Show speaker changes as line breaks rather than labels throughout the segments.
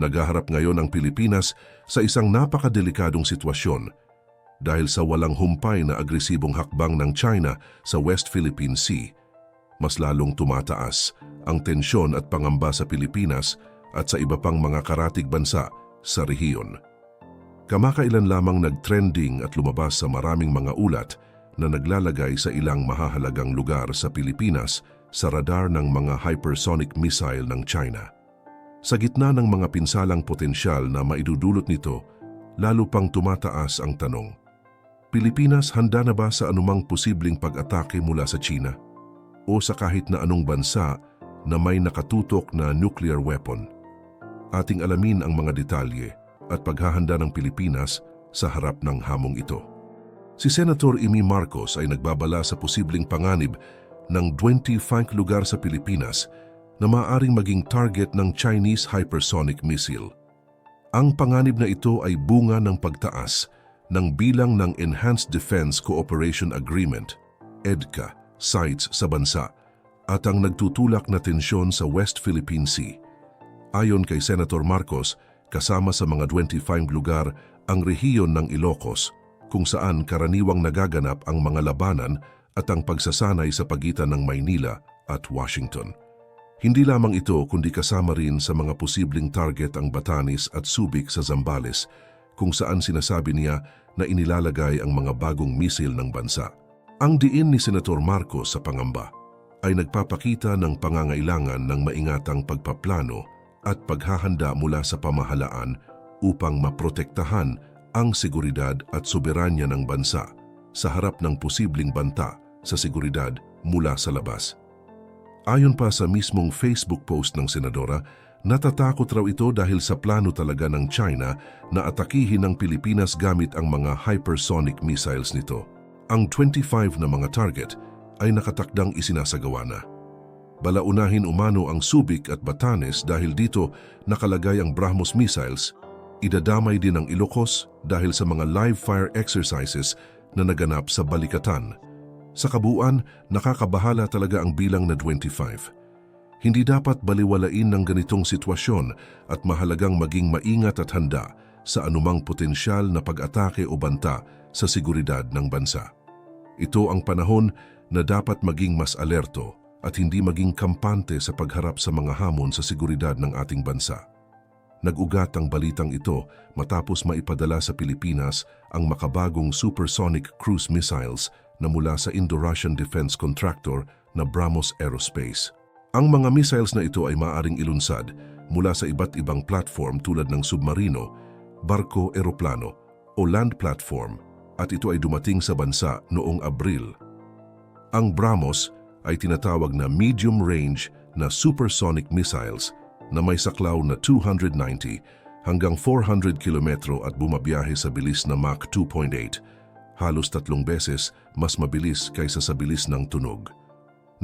Nagaharap ngayon ang Pilipinas sa isang napakadelikadong sitwasyon dahil sa walang humpay na agresibong hakbang ng China sa West Philippine Sea. Mas lalong tumataas ang tensyon at pangamba sa Pilipinas at sa iba pang mga karatig bansa sa rehiyon. Kamakailan lamang nag-trending at lumabas sa maraming mga ulat na naglalagay sa ilang mahahalagang lugar sa Pilipinas sa radar ng mga hypersonic missile ng China. Sa gitna ng mga pinsalang potensyal na maidudulot nito, lalo pang tumataas ang tanong. Pilipinas handa na ba sa anumang posibleng pag-atake mula sa China? O sa kahit na anong bansa na may nakatutok na nuclear weapon? Ating alamin ang mga detalye at paghahanda ng Pilipinas sa harap ng hamong ito. Si Senator Amy Marcos ay nagbabala sa posibleng panganib ng 25 lugar sa Pilipinas na maaaring maging target ng Chinese hypersonic missile. Ang panganib na ito ay bunga ng pagtaas ng bilang ng Enhanced Defense Cooperation Agreement, EDCA, sites sa bansa at ang nagtutulak na tensyon sa West Philippine Sea. Ayon kay Senator Marcos, kasama sa mga 25 lugar ang rehiyon ng Ilocos kung saan karaniwang nagaganap ang mga labanan at ang pagsasanay sa pagitan ng Maynila at Washington. Hindi lamang ito kundi kasama rin sa mga posibleng target ang Batanes at Subic sa Zambales kung saan sinasabi niya na inilalagay ang mga bagong misil ng bansa. Ang diin ni Senator Marcos sa pangamba ay nagpapakita ng pangangailangan ng maingatang pagpaplano at paghahanda mula sa pamahalaan upang maprotektahan ang seguridad at soberanya ng bansa sa harap ng posibleng banta sa seguridad mula sa labas. Ayon pa sa mismong Facebook post ng senadora, natatakot raw ito dahil sa plano talaga ng China na atakihin ng Pilipinas gamit ang mga hypersonic missiles nito. Ang 25 na mga target ay nakatakdang isinasagawa na. Balaunahin umano ang Subic at Batanes dahil dito nakalagay ang Brahmos missiles, idadamay din ang Ilocos dahil sa mga live fire exercises na naganap sa Balikatan. Sa kabuuan, nakakabahala talaga ang bilang na 25. Hindi dapat baliwalain ng ganitong sitwasyon at mahalagang maging maingat at handa sa anumang potensyal na pag-atake o banta sa seguridad ng bansa. Ito ang panahon na dapat maging mas alerto at hindi maging kampante sa pagharap sa mga hamon sa seguridad ng ating bansa. Nag-ugat ang balitang ito matapos maipadala sa Pilipinas ang makabagong supersonic cruise missiles na mula sa Indo-Russian defense contractor na Brahmos Aerospace. Ang mga missiles na ito ay maaring ilunsad mula sa iba't ibang platform tulad ng submarino, barko, eroplano o land platform at ito ay dumating sa bansa noong Abril. Ang Brahmos ay tinatawag na medium-range na supersonic missiles na may saklaw na 290 hanggang 400 kilometro at bumabiyahe sa bilis na Mach 2.8 halos tatlong beses mas mabilis kaysa sa bilis ng tunog.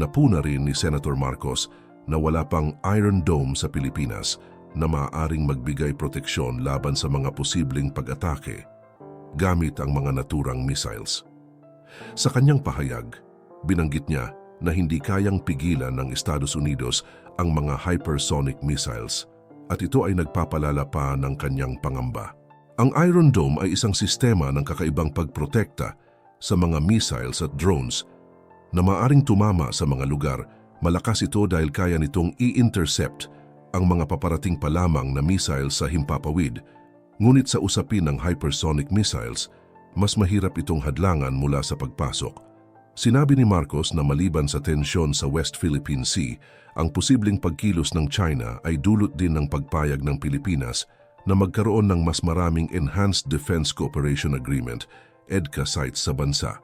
Napuna rin ni Senator Marcos na wala pang Iron Dome sa Pilipinas na maaaring magbigay proteksyon laban sa mga posibleng pag-atake gamit ang mga naturang missiles. Sa kanyang pahayag, binanggit niya na hindi kayang pigilan ng Estados Unidos ang mga hypersonic missiles at ito ay nagpapalala pa ng kanyang pangamba. Ang Iron Dome ay isang sistema ng kakaibang pagprotekta sa mga missiles at drones na maaring tumama sa mga lugar. Malakas ito dahil kaya nitong i-intercept ang mga paparating pa lamang na missiles sa himpapawid. Ngunit sa usapin ng hypersonic missiles, mas mahirap itong hadlangan mula sa pagpasok. Sinabi ni Marcos na maliban sa tensyon sa West Philippine Sea, ang posibleng pagkilos ng China ay dulot din ng pagpayag ng Pilipinas na magkaroon ng mas maraming Enhanced Defense Cooperation Agreement, EDCA sites sa bansa.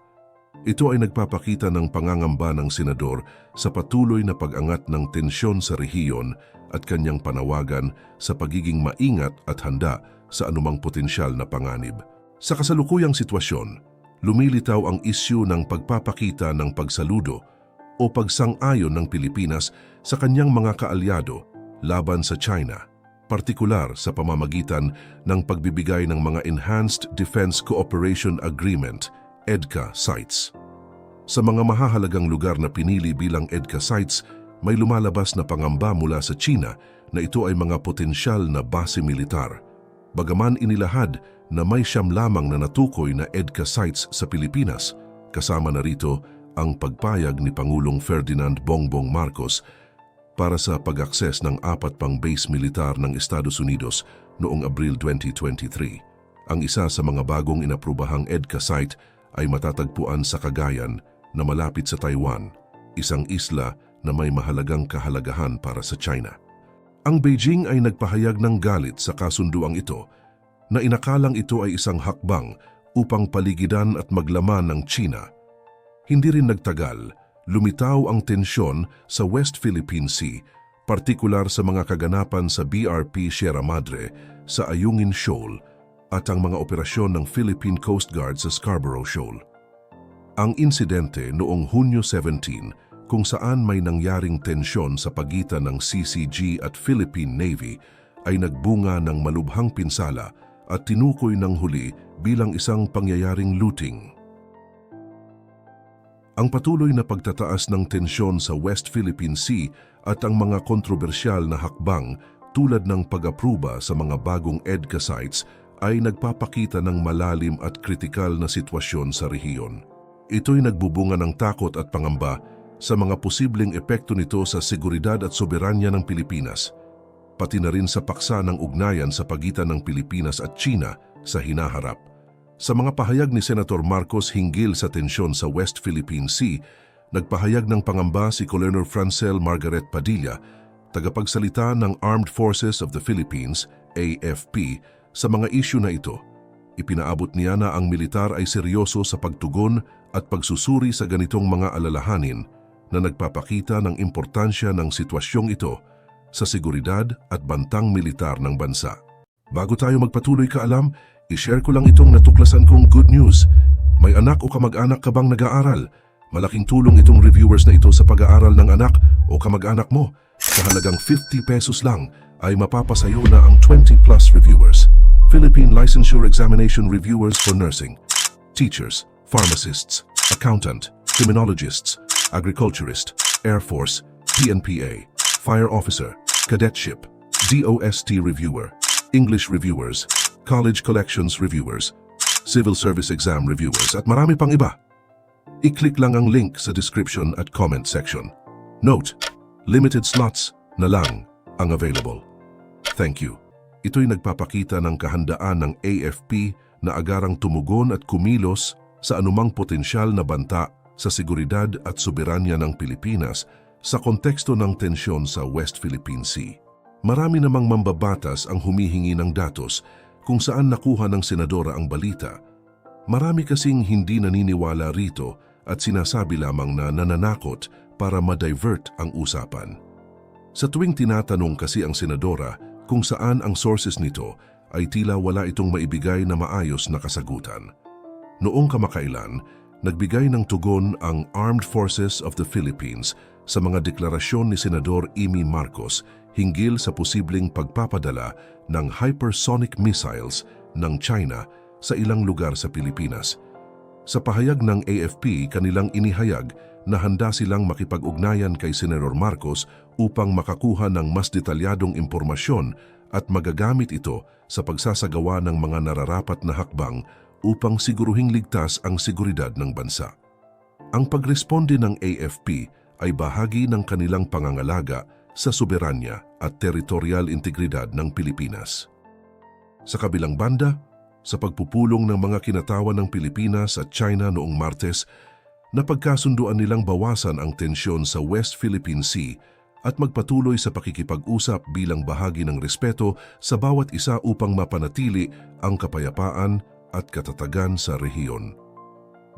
Ito ay nagpapakita ng pangangamba ng senador sa patuloy na pag-angat ng tensyon sa rehiyon at kanyang panawagan sa pagiging maingat at handa sa anumang potensyal na panganib. Sa kasalukuyang sitwasyon, lumilitaw ang isyu ng pagpapakita ng pagsaludo o pagsang-ayon ng Pilipinas sa kanyang mga kaalyado laban sa China partikular sa pamamagitan ng pagbibigay ng mga Enhanced Defense Cooperation Agreement, EDCA sites. Sa mga mahahalagang lugar na pinili bilang EDCA sites, may lumalabas na pangamba mula sa China na ito ay mga potensyal na base militar, bagaman inilahad na may siyam lamang na natukoy na EDCA sites sa Pilipinas, kasama na rito ang pagpayag ni Pangulong Ferdinand Bongbong Marcos para sa pag-akses ng apat pang base militar ng Estados Unidos noong Abril 2023. Ang isa sa mga bagong inaprubahang EDCA site ay matatagpuan sa Cagayan na malapit sa Taiwan, isang isla na may mahalagang kahalagahan para sa China. Ang Beijing ay nagpahayag ng galit sa kasunduang ito na inakalang ito ay isang hakbang upang paligidan at maglaman ng China. Hindi rin nagtagal, lumitaw ang tensyon sa West Philippine Sea, partikular sa mga kaganapan sa BRP Sierra Madre sa Ayungin Shoal at ang mga operasyon ng Philippine Coast Guard sa Scarborough Shoal. Ang insidente noong Hunyo 17 kung saan may nangyaring tensyon sa pagitan ng CCG at Philippine Navy ay nagbunga ng malubhang pinsala at tinukoy ng huli bilang isang pangyayaring looting. Ang patuloy na pagtataas ng tensyon sa West Philippine Sea at ang mga kontrobersyal na hakbang tulad ng pag-apruba sa mga bagong EDCA sites ay nagpapakita ng malalim at kritikal na sitwasyon sa rehiyon. Ito'y nagbubunga ng takot at pangamba sa mga posibleng epekto nito sa seguridad at soberanya ng Pilipinas, pati na rin sa paksa ng ugnayan sa pagitan ng Pilipinas at China sa hinaharap. Sa mga pahayag ni Senator Marcos hinggil sa tensyon sa West Philippine Sea, nagpahayag ng pangamba si Colonel Francel Margaret Padilla, tagapagsalita ng Armed Forces of the Philippines, AFP, sa mga isyu na ito. Ipinaabot niya na ang militar ay seryoso sa pagtugon at pagsusuri sa ganitong mga alalahanin na nagpapakita ng importansya ng sitwasyong ito sa seguridad at bantang militar ng bansa. Bago tayo magpatuloy kaalam, i-share ko lang itong natuklasan kong good news. May anak o kamag-anak ka bang nag-aaral? Malaking tulong itong reviewers na ito sa pag-aaral ng anak o kamag-anak mo. Sa halagang 50 pesos lang ay mapapasayo na ang 20 plus reviewers. Philippine Licensure Examination Reviewers for Nursing, Teachers, Pharmacists, Accountant, Criminologists, Agriculturist, Air Force, PNPA, Fire Officer, Cadetship, DOST Reviewer, English Reviewers, College Collections Reviewers, Civil Service Exam Reviewers at marami pang iba. I-click lang ang link sa description at comment section. Note, limited slots na lang ang available. Thank you. Ito'y nagpapakita ng kahandaan ng AFP na agarang tumugon at kumilos sa anumang potensyal na banta sa seguridad at soberanya ng Pilipinas sa konteksto ng tensyon sa West Philippine Sea. Marami namang mambabatas ang humihingi ng datos kung saan nakuha ng senadora ang balita. Marami kasing hindi naniniwala rito at sinasabi lamang na nananakot para ma-divert ang usapan. Sa tuwing tinatanong kasi ang senadora kung saan ang sources nito ay tila wala itong maibigay na maayos na kasagutan. Noong kamakailan, nagbigay ng tugon ang Armed Forces of the Philippines sa mga deklarasyon ni Senador Amy Marcos hinggil sa posibleng pagpapadala ng hypersonic missiles ng China sa ilang lugar sa Pilipinas. Sa pahayag ng AFP, kanilang inihayag na handa silang makipag-ugnayan kay Senador Marcos upang makakuha ng mas detalyadong impormasyon at magagamit ito sa pagsasagawa ng mga nararapat na hakbang upang siguruhing ligtas ang seguridad ng bansa. Ang pagresponde ng AFP ay bahagi ng kanilang pangangalaga sa soberanya at teritorial integridad ng Pilipinas. Sa kabilang banda, sa pagpupulong ng mga kinatawan ng Pilipinas at China noong Martes, napagkasunduan nilang bawasan ang tensyon sa West Philippine Sea at magpatuloy sa pakikipag-usap bilang bahagi ng respeto sa bawat isa upang mapanatili ang kapayapaan at katatagan sa rehiyon.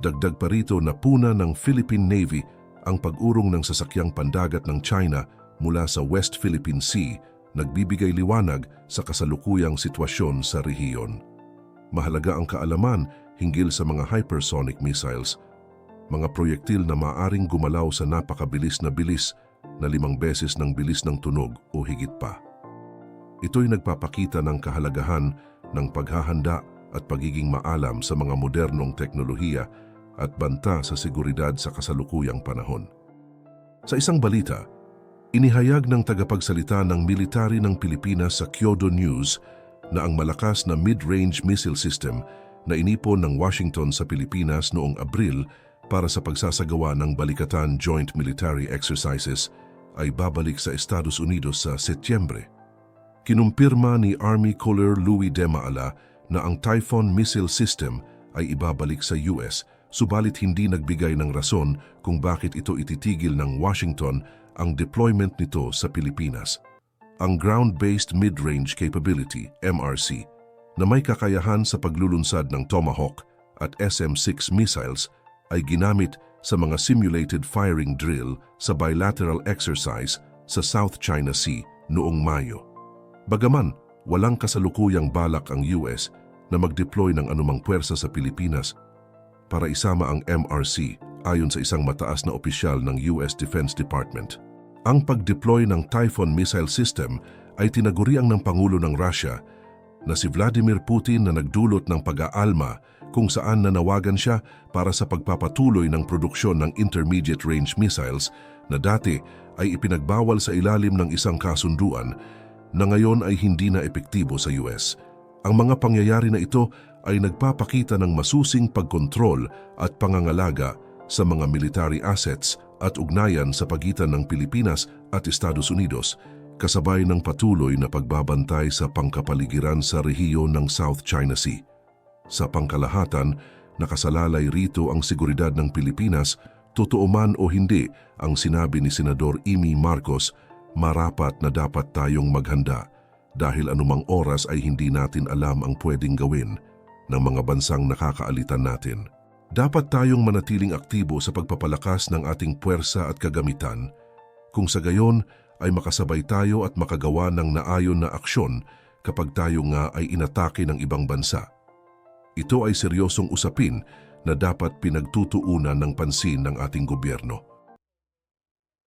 Dagdag pa rito na puna ng Philippine Navy ang pag-urong ng sasakyang pandagat ng China mula sa West Philippine Sea nagbibigay liwanag sa kasalukuyang sitwasyon sa rehiyon. Mahalaga ang kaalaman hinggil sa mga hypersonic missiles, mga proyektil na maaring gumalaw sa napakabilis na bilis na limang beses ng bilis ng tunog o higit pa. Ito'y nagpapakita ng kahalagahan ng paghahanda at pagiging maalam sa mga modernong teknolohiya at banta sa seguridad sa kasalukuyang panahon. Sa isang balita, Inihayag ng tagapagsalita ng military ng Pilipinas sa Kyodo News na ang malakas na mid-range missile system na inipon ng Washington sa Pilipinas noong Abril para sa pagsasagawa ng Balikatan Joint Military Exercises ay babalik sa Estados Unidos sa Setyembre. Kinumpirma ni Army Colonel Louis De Maala na ang Typhoon missile system ay ibabalik sa US subalit hindi nagbigay ng rason kung bakit ito ititigil ng Washington ang deployment nito sa Pilipinas. Ang Ground-Based Mid-Range Capability, MRC, na may kakayahan sa paglulunsad ng Tomahawk at SM-6 missiles ay ginamit sa mga simulated firing drill sa bilateral exercise sa South China Sea noong Mayo. Bagaman, walang kasalukuyang balak ang US na mag-deploy ng anumang puwersa sa Pilipinas para isama ang MRC ayon sa isang mataas na opisyal ng US Defense Department. Ang pag-deploy ng Typhoon missile system ay tinaguriang ng Pangulo ng Russia na si Vladimir Putin na nagdulot ng pag-aalma kung saan nanawagan siya para sa pagpapatuloy ng produksyon ng intermediate range missiles na dati ay ipinagbawal sa ilalim ng isang kasunduan na ngayon ay hindi na epektibo sa US. Ang mga pangyayari na ito ay nagpapakita ng masusing pagkontrol at pangangalaga sa mga military assets at ugnayan sa pagitan ng Pilipinas at Estados Unidos kasabay ng patuloy na pagbabantay sa pangkapaligiran sa rehiyon ng South China Sea. Sa pangkalahatan, nakasalalay rito ang seguridad ng Pilipinas, totoo man o hindi ang sinabi ni Senador Amy Marcos, marapat na dapat tayong maghanda dahil anumang oras ay hindi natin alam ang pwedeng gawin ng mga bansang nakakaalitan natin. Dapat tayong manatiling aktibo sa pagpapalakas ng ating puwersa at kagamitan kung sa gayon ay makasabay tayo at makagawa ng naayon na aksyon kapag tayo nga ay inatake ng ibang bansa. Ito ay seryosong usapin na dapat pinagtutuunan ng pansin ng ating gobyerno.